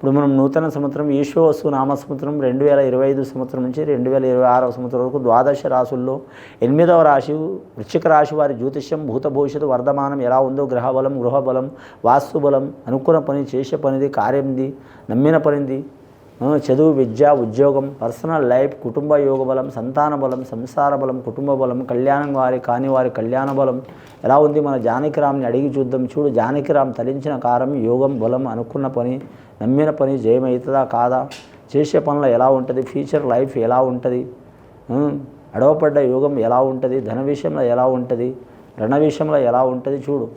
ఇప్పుడు మనం నూతన సంవత్సరం ఈశ్వసు నామ సంవత్సరం రెండు వేల ఇరవై ఐదు సంవత్సరం నుంచి రెండు వేల ఇరవై ఆరవ సంవత్సరం వరకు ద్వాదశ రాశుల్లో ఎనిమిదవ రాశి వృశ్చిక రాశి వారి జ్యోతిష్యం భూత భవిష్యత్తు వర్ధమానం ఎలా ఉందో గ్రహబలం గృహబలం వాస్తుబలం అనుకున్న పని చేసే పనిది కార్యంది నమ్మిన పనిది చదువు విద్య ఉద్యోగం పర్సనల్ లైఫ్ కుటుంబ యోగ బలం సంతాన బలం సంసార బలం కుటుంబ బలం కళ్యాణం వారి కాని వారి కళ్యాణ బలం. ఎలా ఉంది మన జానకిరామ్ని అడిగి చూద్దాం. చూడు జానకిరామ్ తలించిన కారం యోగం బలం అనుకున్న పని నమ్మిన పని జయమవుతుందా కాదా? చేసే పనులు ఎలా ఉంటుంది? ఫ్యూచర్ లైఫ్ ఎలా ఉంటుంది? అడవపడ్డ యోగం ఎలా ఉంటుంది? ధన విషయంలో ఎలా ఉంటుంది? రణ విషయంలో ఎలా ఉంటుంది? చూడు.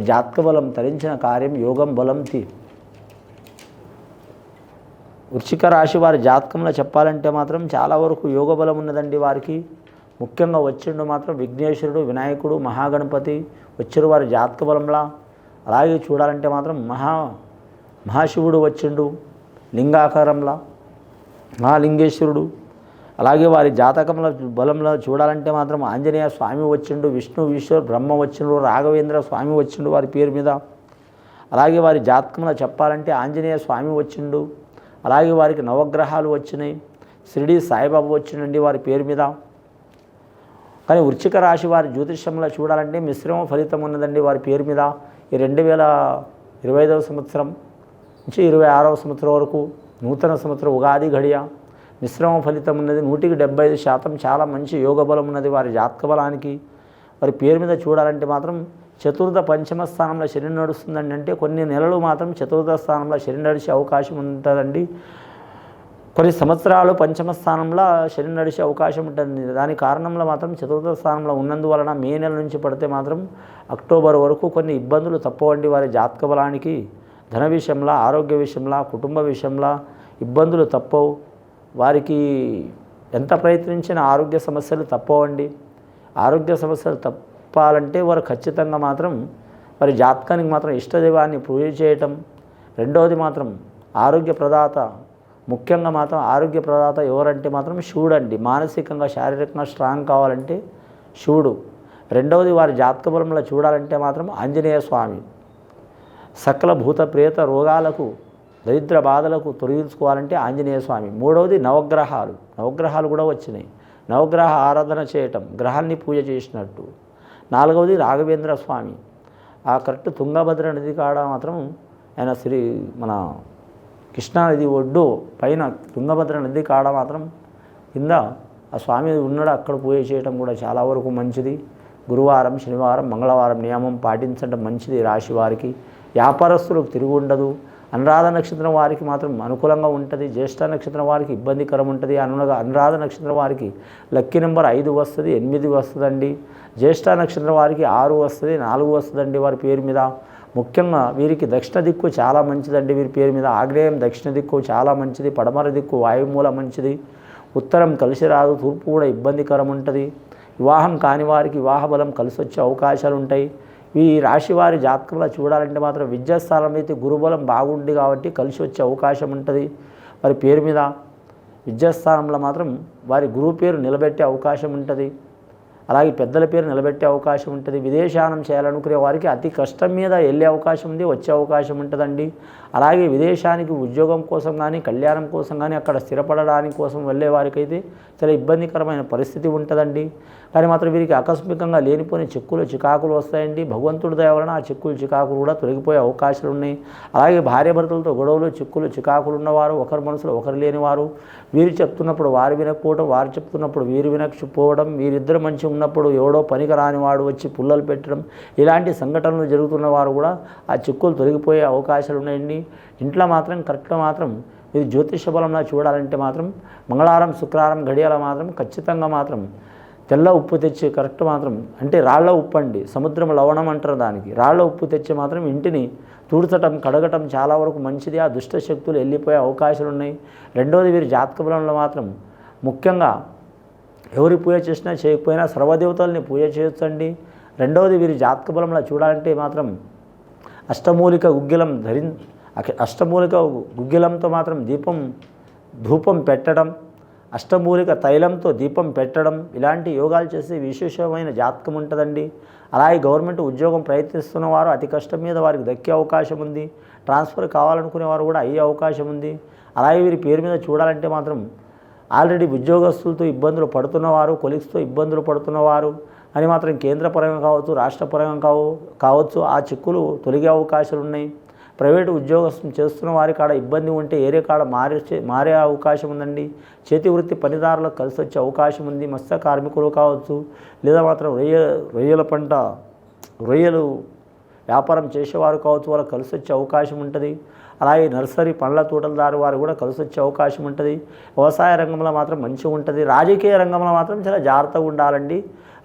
జాతక బలం తరించిన కార్యం యోగం బలం తీ. వృశ్చిక రాశి వారి జాతకంలో చెప్పాలంటే మాత్రం చాలా వరకు యోగ బలం ఉన్నదండి వారికి. ముఖ్యంగా వచ్చిండు మాత్రం విఘ్నేశ్వరుడు వినాయకుడు మహాగణపతి వచ్చిన వారి జాతక బలంలా. అలాగే చూడాలంటే మాత్రం మహా మహాశివుడు వచ్చిండు లింగాకారంలా మహాలింగేశ్వరుడు. అలాగే వారి జాతకంలో బలంలో చూడాలంటే మాత్రం ఆంజనేయ స్వామి వచ్చిండు విష్ణు ఈశ్వర్ బ్రహ్మ వచ్చిండు రాఘవేంద్ర స్వామి వచ్చిండు వారి పేరు మీద. అలాగే వారి జాతకంలో చెప్పాలంటే ఆంజనేయ స్వామి వచ్చిండు అలాగే వారికి నవగ్రహాలు వచ్చినాయి. షిరిడి సాయిబాబు వచ్చినండి వారి పేరు మీద. కానీ వృచ్చిక రాశి వారి జ్యోతిష్యంలో చూడాలంటే మిశ్రమ ఫలితం ఉన్నదండి వారి పేరు మీద. ఈ రెండు వేల ఇరవై ఐదవ సంవత్సరం నుంచి ఇరవై ఆరవ సంవత్సరం వరకు నూతన సంవత్సరం ఉగాది గడియ మిశ్రమ ఫలితం ఉన్నది. నూటికి డెబ్బై ఐదు శాతం చాలా మంచి యోగ బలం ఉన్నది వారి జాతక బలానికి. వారి పేరు మీద చూడాలంటే మాత్రం చతుర్థ పంచమ స్థానంలో శని నడుస్తుందండి అంటే కొన్ని నెలలు మాత్రం చతుర్థ స్థానంలో శని నడిచే అవకాశం ఉంటుందండి. కొన్ని సంవత్సరాలు పంచమ స్థానంలో శని నడిచే అవకాశం ఉంటుంది దాని కారణంలో మాత్రం చతుర్థ స్థానంలో ఉన్నందువలన మే నెల నుంచి పడితే మాత్రం అక్టోబర్ వరకు కొన్ని ఇబ్బందులు తప్పవండి వారి జాతక బలానికి. ధన విషయంలో ఆరోగ్య విషయంలో కుటుంబ విషయంలో ఇబ్బందులు తప్పవు. వారికి ఎంత ప్రయత్నించినా ఆరోగ్య సమస్యలు తప్పవండి. ఆరోగ్య సమస్యలు చెప్పాలంటే వారు ఖచ్చితంగా మాత్రం వారి జాతకానికి మాత్రం ఇష్టదైవాన్ని పూజ చేయటం రెండవది మాత్రం ఆరోగ్య ప్రదాత ముఖ్యంగా మాత్రం ఆరోగ్య ప్రదాత ఎవరంటే మాత్రం శివుడు అండి. మానసికంగా శారీరకంగా స్ట్రాంగ్ కావాలంటే శివుడు. రెండవది వారి జాతక బలంలో చూడాలంటే మాత్రం ఆంజనేయ స్వామి. సకల భూత ప్రేత రోగాలకు దరిద్ర బాధలకు తొలగించుకోవాలంటే ఆంజనేయ స్వామి. మూడవది నవగ్రహాలు. నవగ్రహాలు కూడా వచ్చినాయి. నవగ్రహ ఆరాధన చేయటం గ్రహాన్ని పూజ చేసినట్టు. నాలుగవది రాఘవేంద్ర స్వామి. ఆ కరెక్ట్ తుంగభద్ర నది కాడ మాత్రం ఆయన శ్రీ మన కృష్ణానది ఒడ్డు పైన తుంగభద్ర నది కాడ మాత్రం కింద ఆ స్వామి ఉన్నాడు అక్కడ పూజ చేయటం కూడా చాలా వరకు మంచిది. గురువారం శనివారం మంగళవారం నియమం పాటించడం మంచిది రాశి వారికి. వ్యాపారస్తులకు తిరిగి ఉండదు అనురాధ నక్షత్రం వారికి మాత్రం అనుకూలంగా ఉంటుంది జ్యేష్ఠ నక్షత్రం వారికి ఇబ్బందికరం ఉంటుంది అనునగా అనురాధ నక్షత్రం వారికి లక్కీ నెంబర్ ఐదు వస్తుంది ఎనిమిది వస్తుందండి. జ్యేష్ఠ నక్షత్రం వారికి ఆరు వస్తుంది నాలుగు వస్తుందండి వారి పేరు మీద. ముఖ్యంగా వీరికి దక్షిణ దిక్కు చాలా మంచిదండి వీరి పేరు మీద. ఆగ్నేయం దక్షిణ దిక్కు చాలా మంచిది పడమర దిక్కు వాయుమూల మంచిది. ఉత్తరం కలిసి రాదు తూర్పు కూడా ఇబ్బందికరం ఉంటుంది. వివాహం కాని వారికి వివాహ బలం కలిసి వచ్చే అవకాశాలు ఉంటాయి ఈ రాశి వారి జాతకంలో చూడాలంటే మాత్రం విద్యాస్థానం అయితే గురుబలం బాగుంది కాబట్టి కలిసి వచ్చే అవకాశం ఉంటుంది. వారి పేరు మీద విద్యాస్థానంలో మాత్రం వారి గురువు పేరు నిలబెట్టే అవకాశం ఉంటుంది. అలాగే పెద్దల పేరు నిలబెట్టే అవకాశం ఉంటుంది. విదేశానం చేయాలనుకునే వారికి అతి కష్టం మీద వెళ్ళే అవకాశం ఉంది వచ్చే అవకాశం ఉంటుందండి. అలాగే విదేశానికి ఉద్యోగం కోసం కానీ కళ్యాణం కోసం కానీ అక్కడ స్థిరపడడానికి కోసం వెళ్ళే వారికైతే చాలా ఇబ్బందికరమైన పరిస్థితి ఉంటుందండి. కానీ మాత్రం వీరికి ఆకస్మికంగా లేనిపోయిన చిక్కులు చికాకులు వస్తాయండి. భగవంతుడి దయ వలన ఆ చిక్కులు చికాకులు కూడా తొలగిపోయే అవకాశాలు ఉన్నాయి. అలాగే భార్యాభర్తలతో గొడవలు చిక్కులు చికాకులు ఉన్నవారు ఒకరి మనసులో ఒకరు లేనివారు వీరు చెప్తున్నప్పుడు వారు వినకపోవడం వారు చెప్తున్నప్పుడు వీరు వినకపోవడం వీరిద్దరు మంచి ఉన్నప్పుడు ఎవడో పనికి వాడు వచ్చి పుల్లలు పెట్టడం ఇలాంటి సంఘటనలు జరుగుతున్న వారు కూడా ఆ చిక్కులు తొలగిపోయే అవకాశాలు ఉన్నాయండి. ఇంట్లో మాత్రం కరెక్ట్గా మాత్రం ఇది జ్యోతిష బలంలో చూడాలంటే మాత్రం మంగళవారం శుక్రవారం గడియాల మాత్రం ఖచ్చితంగా మాత్రం తెల్ల ఉప్పు తెచ్చి కరెక్ట్ మాత్రం అంటే రాళ్ళ ఉప్పు అండి సముద్రం లవణం అంటారు దానికి. రాళ్ళ ఉప్పు తెచ్చి మాత్రం ఇంటిని తుడచటం కడగటం చాలా వరకు మంచిది. ఆ దుష్ట శక్తులు వెళ్ళిపోయే అవకాశాలు ఉన్నాయి. రెండవది వీరి జాతక బలంలో మాత్రం ముఖ్యంగా ఎవరి పూజ చేసినా చేయకపోయినా సర్వదేవతల్ని పూజ చేయొచ్చండి. రెండవది వీరి జాతక బలంలో చూడాలంటే మాత్రం అష్టమూలిక గుగ్గిలం ధరి అష్టమూలిక గుగ్గిలంతో మాత్రం దీపం ధూపం పెట్టడం అష్టమూలిక తైలంతో దీపం పెట్టడం ఇలాంటి యోగాలు చేసి విశేషమైన జాతకం ఉంటుందండి. అలాగే గవర్నమెంట్ ఉద్యోగం ప్రయత్నిస్తున్న వారు అతి కష్టం మీద వారికి దక్కే అవకాశం ఉంది. ట్రాన్స్ఫర్ కావాలనుకునే వారు కూడా అయ్యే అవకాశం ఉంది. అలాగే వీరి పేరు మీద చూడాలంటే మాత్రం ఆల్రెడీ ఉద్యోగస్తులతో ఇబ్బందులు పడుతున్నవారు కొలిక్స్తో ఇబ్బందులు పడుతున్నవారు అని మాత్రం కేంద్రపరంగా కావచ్చు రాష్ట్రపరంగా కావు కావచ్చు ఆ చిక్కులు తొలగే అవకాశాలు ఉన్నాయి ప్రైవేటు ఉద్యోగస్తులు చేస్తున్న వారి కాడ ఇబ్బంది ఉంటే ఏరే కాడ మారే మారే అవకాశం ఉందండి. చేతి వృత్తి పనిదారులకు కలిసి వచ్చే అవకాశం ఉంది. మత్స్య కార్మికులు కావచ్చు లేదా మాత్రం రొయ్య రొయ్యల పంట రొయ్యలు వ్యాపారం చేసేవారు కావచ్చు వాళ్ళకి కలిసి వచ్చే అవకాశం ఉంటుంది. అలాగే నర్సరీ పండ్ల తోటలదారు వారు కూడా కలిసి వచ్చే అవకాశం ఉంటుంది. వ్యవసాయ రంగంలో మాత్రం మంచిగా ఉంటుంది. రాజకీయ రంగంలో మాత్రం చాలా జాగ్రత్తగా ఉండాలండి.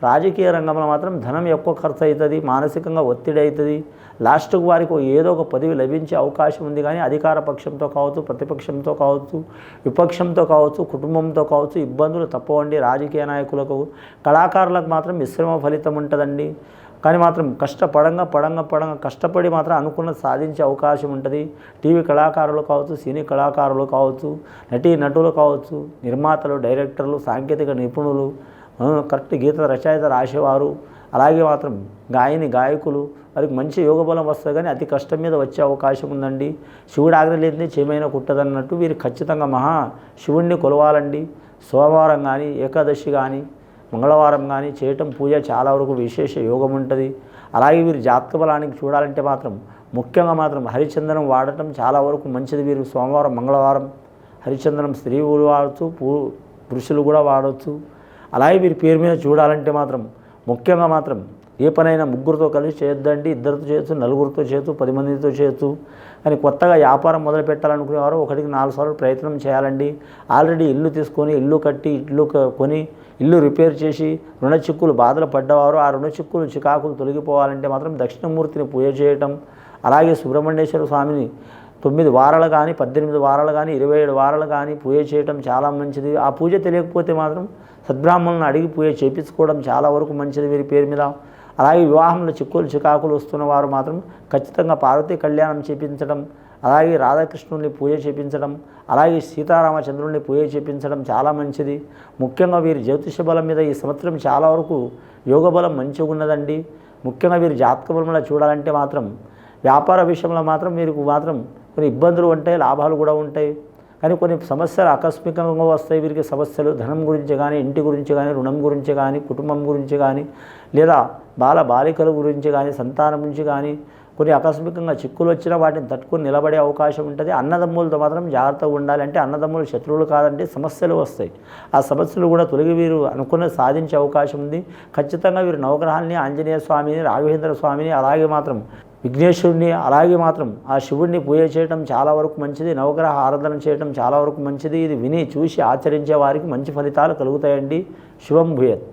రాజకీయ రంగంలో మాత్రం ధనం ఎక్కువ ఖర్చు అవుతుంది మానసికంగా ఒత్తిడి అవుతుంది. లాస్ట్కు వారికి ఏదో ఒక పదవి లభించే అవకాశం ఉంది కానీ అధికార పక్షంతో కావచ్చు ప్రతిపక్షంతో కావచ్చు విపక్షంతో కావచ్చు కుటుంబంతో కావచ్చు ఇబ్బందులు తప్పవండి. రాజకీయ నాయకులకు కళాకారులకు మాత్రం మిశ్రమ ఫలితం ఉంటుందండి. కానీ మాత్రం కష్టపడంగా పడంగా పడంగా కష్టపడి మాత్రం అనుకున్న సాధించే అవకాశం ఉంటుంది. టీవీ కళాకారులు కావచ్చు సినీ కళాకారులు కావచ్చు నటీ నటులు కావచ్చు నిర్మాతలు డైరెక్టర్లు సాంకేతిక నిపుణులు కరెక్ట్ గీత రచయిత రాసేవారు. అలాగే మాత్రం గాయని గాయకులు వారికి మంచి యోగబలం వస్తుంది కానీ అతి కష్టం మీద వచ్చే అవకాశం ఉందండి. శివుడు ఆజ్ఞ లేనిదే చేమైన కుట్టదన్నట్టు వీరు ఖచ్చితంగా మహా శివుణ్ణి కొలవాలండి. సోమవారం కానీ ఏకాదశి కానీ మంగళవారం కానీ చేయటం పూజ చాలా వరకు విశేష యోగం ఉంటుంది. అలాగే వీరు జాతక బలానికి చూడాలంటే మాత్రం ముఖ్యంగా మాత్రం హరిచందనం వాడటం చాలా వరకు మంచిది. వీరు సోమవారం మంగళవారం హరిచందనం స్త్రీలు వాడచ్చు పూ పురుషులు కూడా వాడవచ్చు అలాగే వీరి పేరు మీద చూడాలంటే మాత్రం ముఖ్యంగా మాత్రం ఏ పనైనా ముగ్గురితో కలిసి చేయొద్దండి ఇద్దరితో చేయొచ్చు నలుగురితో చేయొచ్చు పది మందితో చేయొచ్చు. కానీ కొత్తగా వ్యాపారం మొదలు పెట్టాలనుకునేవారు ఒకటికి నాలుగు సార్లు ప్రయత్నం చేయాలండి. ఆల్రెడీ ఇల్లు తీసుకొని ఇల్లు కట్టి ఇల్లు కొని ఇల్లు రిపేర్ చేసి రుణ చిక్కులు బాధలు పడ్డవారు ఆ రుణ చిక్కులు చికాకులు తొలగిపోవాలంటే మాత్రం దక్షిణమూర్తిని పూజ చేయటం అలాగే సుబ్రహ్మణ్యేశ్వర స్వామిని తొమ్మిది వారాలు కానీ పద్దెనిమిది వారాలు కానీ ఇరవై ఏడు వారాలు కానీ పూజ చేయటం చాలా మంచిది. ఆ పూజ తెలియకపోతే మాత్రం సద్బ్రాహ్మణులను అడిగి పూజ చేయించుకోవడం చాలా వరకు మంచిది వీరి పేరు మీద. అలాగే వివాహంలో చిక్కులు చికాకులు వస్తున్న వారు మాత్రం ఖచ్చితంగా పార్వతీ కళ్యాణం చేపించడం అలాగే రాధాకృష్ణుల్ని పూజ చేపించడం అలాగే సీతారామచంద్రుల్ని పూజ చేపించడం చాలా మంచిది. ముఖ్యంగా వీరి జ్యోతిష బలం మీద ఈ సంవత్సరం చాలా వరకు యోగ బలం మంచిగా ఉన్నదండి. ముఖ్యంగా వీరి జాతక బలంలో చూడాలంటే మాత్రం వ్యాపార విషయంలో మాత్రం వీరికి మాత్రం కొన్ని ఇబ్బందులు ఉంటాయి లాభాలు కూడా ఉంటాయి. కానీ కొన్ని సమస్యలు ఆకస్మికంగా వస్తాయి. వీరికి సమస్యలు ధనం గురించి కానీ ఇంటి గురించి కానీ రుణం గురించి కానీ కుటుంబం గురించి కానీ లేదా బాల బాలికల గురించి కానీ సంతానం నుంచి కానీ కొన్ని ఆకస్మికంగా చిక్కులు వచ్చినా వాటిని తట్టుకుని నిలబడే అవకాశం ఉంటుంది. అన్నదమ్ములతో మాత్రం జాగ్రత్తగా ఉండాలంటే అన్నదమ్ములు శత్రువులు కాదంటే సమస్యలు వస్తాయి. ఆ సమస్యలు కూడా తొలగి వీరు అనుకున్న సాధించే అవకాశం ఉంది. ఖచ్చితంగా వీరు నవగ్రహాల్ని ఆంజనేయ స్వామిని రాఘవేంద్ర స్వామిని అలాగే మాత్రం విఘ్నేశ్వరుని అలాగే మాత్రం ఆ శివుడిని పూజ చేయడం చాలా వరకు మంచిది. నవగ్రహ ఆరాధన చేయడం చాలా వరకు మంచిది. ఇది విని చూసి ఆచరించే వారికి మంచి ఫలితాలు కలుగుతాయండి. శివం భూయత్.